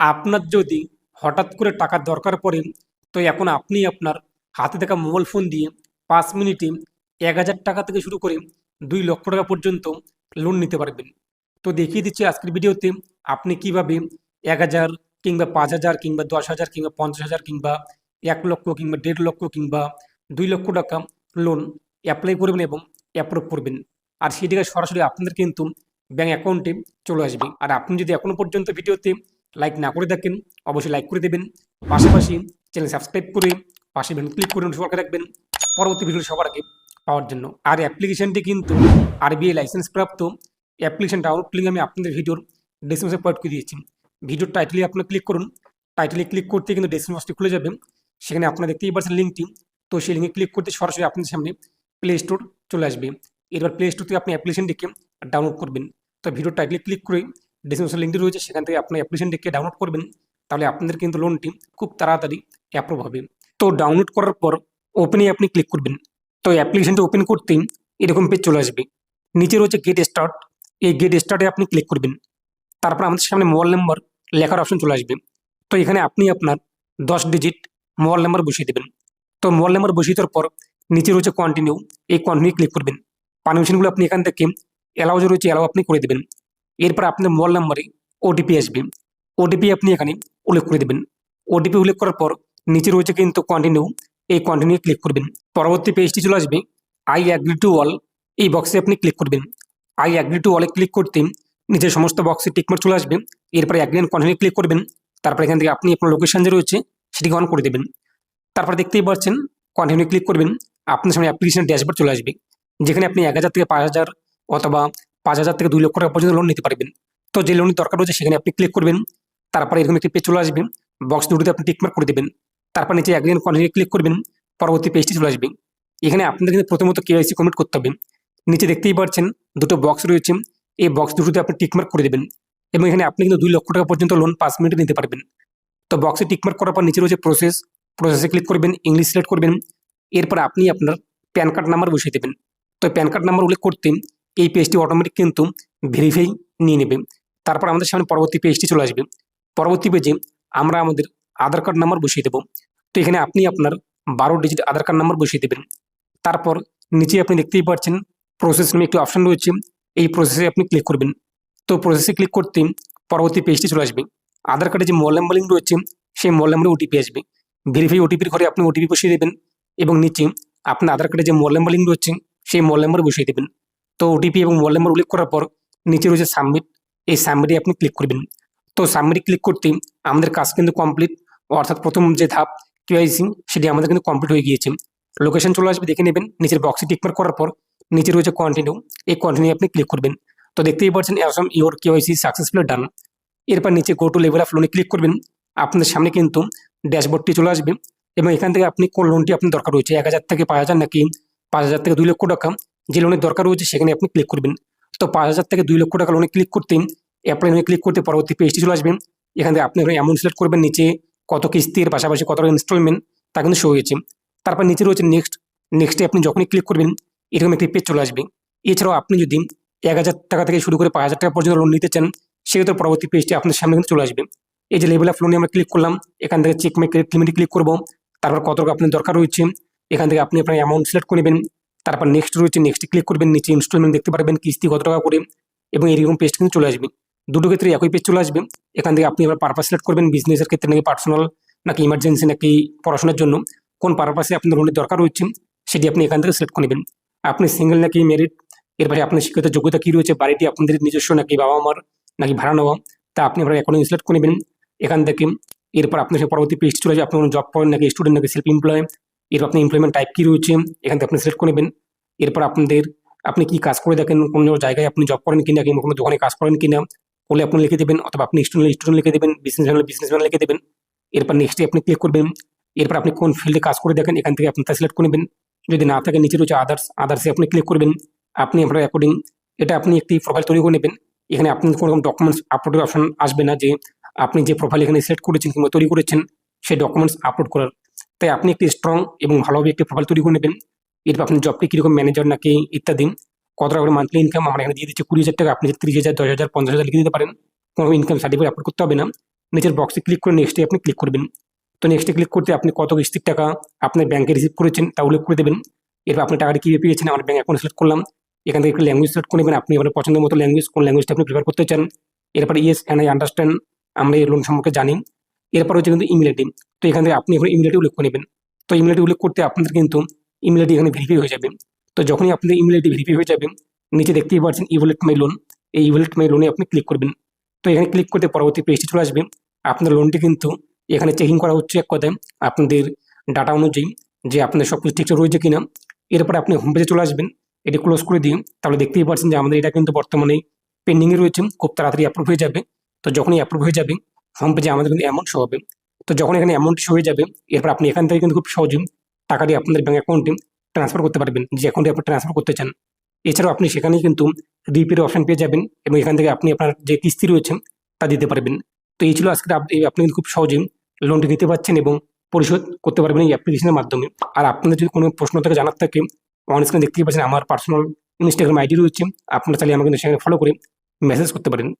আপনার যদি হঠাৎ করে টাকার দরকার পড়ে, তো এখন আপনি আপনার হাতে থাকা মোবাইল ফোন দিয়ে পাঁচ মিনিটে এক হাজার টাকা থেকে শুরু করে দুই লক্ষ টাকা পর্যন্ত লোন নিতে পারবেন। তো দেখিয়ে দিচ্ছি আজকের ভিডিওতে আপনি কীভাবে এক হাজার কিংবা পাঁচ হাজার কিংবা দশ হাজার কিংবা পঞ্চাশ হাজার কিংবা এক লক্ষ কিংবা দেড় লক্ষ কিংবা দুই লক্ষ টাকা লোন অ্যাপ্লাই করবেন এবং অ্যাপ্রুভ করবেন। আর সেটিকে সরাসরি আপনাদের কিন্তু ব্যাঙ্ক অ্যাকাউন্টে চলে আসবে। আর আপনি যদি এখনও পর্যন্ত ভিডিওতে লাইক না করে থাকেন অবশ্যই লাইক করে দেবেন। পাশাপাশি চ্যানেল সাবস্ক্রাইব করে পাশে বেল ক্লিক করে সবাইকে রাখবেন। পরবর্তী ভিডিও সবার আগে পাওয়ার জন্য। আর অ্যাপ্লিকেশনটি কিন্তু আরবিআই লাইসেন্স প্রাপ্ত অ্যাপ্লিকেশন ডাউনলোড লিঙ্ক আমি আপনাদের ভিডিওর ডিসক্রিপশনে প্রোভাইড করে দিয়েছি। ভিডিওর টাইটেলে আপনি ক্লিক করুন। টাইটেলে ক্লিক করতে কিন্তু ডেসক্রিপশনটি খুলে যাবে। সেখানে আপনারা দেখতেই পাচ্ছেন লিঙ্কটি তো সেই লিঙ্কে ক্লিক করতে সরাসরি আপনাদের সামনে প্লে স্টোর চলে আসবে। এবার প্লে স্টোর থেকে আপনি অ্যাপ্লিকেশনটিকে ডাউনলোড করবেন। তো ভিডিওর টাইটেলে ক্লিক করে ডিসক্রিপশন লিঙ্কটি রয়েছে, সেখান থেকে আপনি অ্যাপ্লিকেশনটিকে ডাউনলোড করবেন, তাহলে আপনাদের কিন্তু লোনটি খুব তাড়াতাড়ি অ্যাপ্রুভ হবে। তো ডাউনলোড করার পর ওপেনে আপনি ক্লিক করবেন। তো অ্যাপ্লিকেশনটি ওপেন করতেই এরকম পেজ চলে আসবে। নিচে রয়েছে গেট স্টার্ট এই গেট স্টার্টে আপনি ক্লিক করবেন। তারপর আমাদের সামনে মোবাইল নাম্বার লেখার অপশন চলে আসবে। তো এখানে আপনি আপনার দশ ডিজিট মোবাইল নাম্বার বসিয়ে দেবেন। তো মোবাইল নাম্বার বসিয়ে দেওয়ার পর নিচে রয়েছে কন্টিনিউ এই কন্টিনিউ ক্লিক করবেন। পারমিশনগুলো আপনি এখান থেকে অ্যালাউ রয়েছে অ্যালাউ আপনি করে দেবেন। এরপর আপনার মোবাইল নাম্বারে ওটিপি আসবে। ওটিপি আপনি এখানে উল্লেখ করে দেবেন। ওটিপি উল্লেখ করার পর নিচে রয়েছে কিন্তু কন্টিনিউ এই কন্টিনিউ ক্লিক করবেন। পরবর্তী পেজটি চলে আসবে। আই অ্যাগ্রি টু অল এই বক্সে আপনি ক্লিক করবেন। আই অ্যাগ্রি টু অলে ক্লিক করতে নিচের সমস্ত বক্সে টিকমার্ক চলে আসবে। এরপরে অ্যান্ড কন্টিনিউ ক্লিক করবেন। তারপর এখান থেকে আপনি আপনার লোকেশন যে রয়েছে, সেটিকে অন করে দেবেন। তারপর দেখতেই পাচ্ছেন কন্টিনিউ ক্লিক করবেন। আপনার সামনে অ্যাপ্লিকেশন ড্যাশবোর্ড চলে আসবে। যেখানে আপনি এক হাজার থেকে পাঁচ হাজার অথবা পাঁচ হাজার থেকে দুই লক্ষ টাকা পর্যন্ত লোন নিতে পারবেন। তো যে লোনের দরকার রয়েছে সেখানে আপনি ক্লিক করবেন, তারপরে এরকম একটি পেজ চলে আসবে বক্স দুটোতে আপনি টিকমার্ক করে দেবেন, তারপর নিচে একদিন কন্টিনিউ ক্লিক করবেন, পরবর্তী পেজটি চলে আসবে। এখানে আপনাদের কিন্তু প্রথমত কেওয়াইসি কমপ্লিট করতে হবে। নিচে দেখতেই পাচ্ছেন দুটো বক্স রয়েছে, এই বক্স দুটোতে আপনি টিকমার্ক করে দেবেন এবং এখানে আপনি কিন্তু দুই লক্ষ টাকা পর্যন্ত লোন পাঁচ মিনিটে নিতে পারবেন। তো বক্সে টিকমার্ক করার পর নিচে রয়েছে প্রসেস প্রসেসে ক্লিক করবেন ইংলিশ সিলেক্ট করবেন, এরপর আপনি আপনার প্যান কার্ড নাম্বার বসিয়ে দেবেন। তো প্যান কার্ড নাম্বার উল্লেখ করতে এই পেজটি অটোমেটিক কিন্তু ভেরিফাই নিয়ে নেবে। তারপর আমাদের সামনে পরবর্তী পেজটি চলে আসবে। পরবর্তী পেজে আমরা আমাদের আধার কার্ড নাম্বার বসিয়ে দেবো। তো এখানে আপনি আপনার বারো ডিজিট আধার কার্ড নাম্বার বসিয়ে দেবেন। তারপর নিচে আপনি দেখতেই পাচ্ছেন প্রসেস নামে একটি অপশন রয়েছে। এই প্রসেসে আপনি ক্লিক করবেন। তো প্রসেসে ক্লিক করতে পরবর্তী পেজটি চলে আসবে। আধার কার্ডে যে মোবাইল নাম্বার লিঙ্ক রয়েছে, সেই মোবাইল নাম্বারে ওটিপি আসবে। ভেরিফাই ওটিপির ঘরে আপনি ওটিপি বসিয়ে দেবেন এবং নিচে আপনার আধার কার্ডে যে মোবাইল নাম্বার লিঙ্ক রয়েছে, সেই মোবাইল নাম্বার বসিয়ে দেবেন। তো ওটিপি এবং মোবাইল নাম্বার উল্লেখ করার পর নিচে রয়েছে সাবমিট এই সাবমিটে আপনি ক্লিক করবেন। তো সাবমিটে ক্লিক করতে আমাদের কাজ কিন্তু কমপ্লিট অর্থাৎ প্রথম যে ধাপ কেওয়াইসি সেটি আমাদের কিন্তু কমপ্লিট হয়ে গিয়েছে। লোকেশন চলে আসবে, দেখে নেবেন। নিচের বক্সে টিকমার্ক করার পর নিচে রয়েছে কন্টিনিউ এই কন্টিনিউ আপনি ক্লিক করবেন। তো দেখতেই পাচ্ছেন awesome your KYC successfully done এরপর নিচে গো টু লেভেল অফ লোনে ক্লিক করবেন। আপনাদের সামনে কিন্তু ড্যাশবোর্ডটি চলে আসবে। এবং এখান থেকে আপনি কোন লোনটি আপনার দরকার রয়েছে? এক হাজার থেকে পাঁচ হাজার নাকি পাঁচ হাজার থেকে দুই লক্ষ টাকা? যে লোনের দরকার রয়েছে সেখানে আপনি ক্লিক করবেন। তো পাঁচ হাজার থেকে দুই লক্ষ টাকা লোনে ক্লিক করতে অ্যাপ্লাই লোনে ক্লিক করতে পরবর্তী পেজটি চলে আসবেন এখান থেকে আপনি অ্যামাউন্ট সিলেক্ট করবেন, নিচে কত কিস্তির পাশাপাশি কত ইনস্টলমেন্ট তা কিন্তু শো হয়েছে। তারপর নিচে রয়েছে নেক্সট নেক্সটে আপনি যখনই ক্লিক করবেন, এরকম একটি পেজ চলে আসবে। এছাড়াও আপনি যদি এক হাজার টাকা থেকে শুরু করে পাঁচ হাজার টাকা পর্যন্ত লোন নিতে চান, সেক্ষেত্রে পরবর্তী পেজটি আপনার সামনে কিন্তু চলে আসবে। এই যে লেভেল অফ লোনে আমরা ক্লিক করলাম, এখান থেকে চেক ক্রেডিট লিমিটে ক্লিক করব। তারপর কত আপনার দরকার রয়েছে, এখান থেকে আপনি আপনার অ্যামাউন্ট সিলেক্ট করে নেবেন। তারপর নেক্সট রয়েছে নেক্সট ক্লিক করবেন, নিচে ইনস্টলমেন্ট দেখতে পারবেন কিস্তি কত টাকা করে এবং এরকম পেজ কিন্তু চলে আসবে। দুটো ক্ষেত্রে একই পেজ চলে আসবে। এখান থেকে আপনি আবার পারপাস সিলেক্ট করবেন বিজনেসের ক্ষেত্রে নাকি পার্সোনাল নাকি ইমার্জেন্সি নাকি পড়াশোনার জন্য। কোন পারপাসে আপনার লোনের দরকার রয়েছে, সেটি আপনি এখান থেকে সিলেক্ট করে নেবেন। আপনি সিঙ্গেল নাকি মেরিট এরপরে আপনার শিক্ষিত যোগ্যতা কী রয়েছে, বাড়িটি আপনাদের নিজস্ব নাকি বাবা মার নাকি ভাড়া নেওয়া, তা আপনি আপনার অ্যাকাউন্টে সিলেক্ট করে নেবেন। এখান থেকে এরপর আপনার সে পরবর্তী পেজ চলে যাবে আপনি জব করেন নাকি স্টুডেন্ট নাকি সেলফ এমপ্লয় এরপর আপনি এমপ্লয়মেন্ট টাইপ কী রয়েছে, এখান থেকে আপনি সিলেক্ট করে নেবেন। এরপর আপনাদের, আপনি কি কাজ করে দেখেন কোনো জায়গায় আপনি জব করেন কিনা, কিংবা কোনো দোকানে কাজ করেন কিনা বলে আপনি লিখে দেবেন, অথবা আপনি স্টুডেন্ট স্টুডেন্ট লিখে দেবেন বিজনেস ম্যান বিজনেস ম্যান লিখে দেবেন। এরপর নেক্সটে আপনি ক্লিক করবেন। এরপর আপনি কোন ফিল্ডে কাজ করে দেখেন এখান থেকে আপনি তা সিলেক্ট করে নেবেন। যদি না থাকে, নিচে রয়েছে আদার্স আদার্সে আপনি ক্লিক করবেন। আপনি আপনার অ্যাকর্ডিং এটা আপনি একটি প্রোফাইল তৈরি করে নেবেন। এখানে আপনি কোনো রকম ডকুমেন্টস আপলোডের অপশন আসবে না যে, আপনি যে প্রোফাইল এখানে সিলেক্ট করেছেন কিংবা তৈরি করেছেন, সেই ডকুমেন্টস আপলোড করার। তাই আপনি একটি স্ট্রং এবং ভালোভাবে একটি প্রোফাইল তৈরি করে নেবেন। এরপর আপনি জবটি কীরকম ম্যানেজার নাকি ইত্যাদি, কত টাকা করে মান্থলি ইনকাম আমরা এখানে দিয়ে দিচ্ছি কুড়ি হাজার টাকা, আপনি তিরিশ হাজার, দশ হাজার, পঞ্চাশ হাজার লিখে দিতে পারেন, কোনো ইনকাম সার্টিফিকেট আপলোড করতে হবে না। নিচের বক্সে ক্লিক করে নেক্সটে আপনি ক্লিক করবেন। তো নেক্সটে ক্লিক করতে আপনি কত কিস্তির টাকা আপনার ব্যাংকে রিসিভ করেছেন তা উল্লেখ করে দেবেন। এরপর আপনি টাকাটা কীভাবে পেয়েছেন, আমার ব্যাঙ্ক অ্যাকাউন্ট সিলেক্ট করলাম। এখান থেকে একটু ল্যাঙ্গুয়েজ সিলেক্ট করে নেবেন, আপনি আপনার পছন্দের মতো ল্যাঙ্গুয়েজ কোন ল্যাঙ্গুয়েজটা আপনি প্রিফার করতে চান। এরপর ইয়েস অ্যান্ড আই আন্ডারস্ট্যান্ড আমরা এই লোন সম্পর্কে জানি। এরপর হচ্ছে কিন্তু ইমেল আইডি তো এখান থেকে আপনি এখন ইমেল উল্লেখ করে নেবেন। তো ইমেল উল্লেখ করতে আপনাদের কিন্তু ইমেল আইডি এখানে ভেরিফাই হয়ে যাবে। তো যখনই আপনাদের ইমেল আইডি ভেরিফাই হয়ে যাবে, নিচে দেখতেই পাচ্ছেন ইভোলেট মাই লোন এই ইভোলেট মাই লোনে আপনি ক্লিক করবেন। তো এখানে ক্লিক করতে পরবর্তী পেজটি চলে আসবে। আপনার লোনটি কিন্তু এখানে চেকিং করা হচ্ছে এক কথায় আপনাদের ডাটা অনুযায়ী যে আপনাদের সব কিছু ঠিকঠাক রয়েছে কিনা। এরপরে আপনি হোম পেজে চলে আসবেন। এটি ক্লোজ করে দিয়ে তাহলে দেখতেই পাচ্ছেন যে আমাদের এটা কিন্তু বর্তমানে পেন্ডিংয়ে রয়েছে। খুব তাড়াতাড়ি অ্যাপ্রুভ হয়ে যাবে। তো যখনই অ্যাপ্রুভ হয়ে যাবে পেজে আমাদের কিন্তু অ্যামাউন্ট শো হবে। তো যখন এখানে অ্যামাউন্ট শো হয়ে যাবে, এরপর আপনি এখান থেকে কিন্তু খুব সহজে টাকাটি আপনাদের ব্যাঙ্ক অ্যাকাউন্টে ট্রান্সফার করতে পারবেন, যে অ্যাকাউন্টে আপনি ট্রান্সফার করতে চান। এছাড়াও আপনি সেখানেই কিন্তু রিপের অপশন পেয়ে যাবেন এবং এখান থেকে আপনি আপনার যে কিস্তি রয়েছে, তা দিতে পারবেন। তো এই ছিল আজকের আপনি কিন্তু খুব সহজেই লোনটি নিতে পারছেন এবং পরিশোধ করতে পারবেন এই অ্যাপ্লিকেশনের মাধ্যমে। আর আপনাদের যদি কোনো প্রশ্ন থেকে, জানার থাকে অন স্ক্রিনে দেখতেই পাচ্ছেন, আমার পার্সোনাল ইনস্টাগ্রাম আইডি রয়েছে। আপনারা চাইলে আমাকে সেখানে ফলো করে মেসেজ করতে পারেন।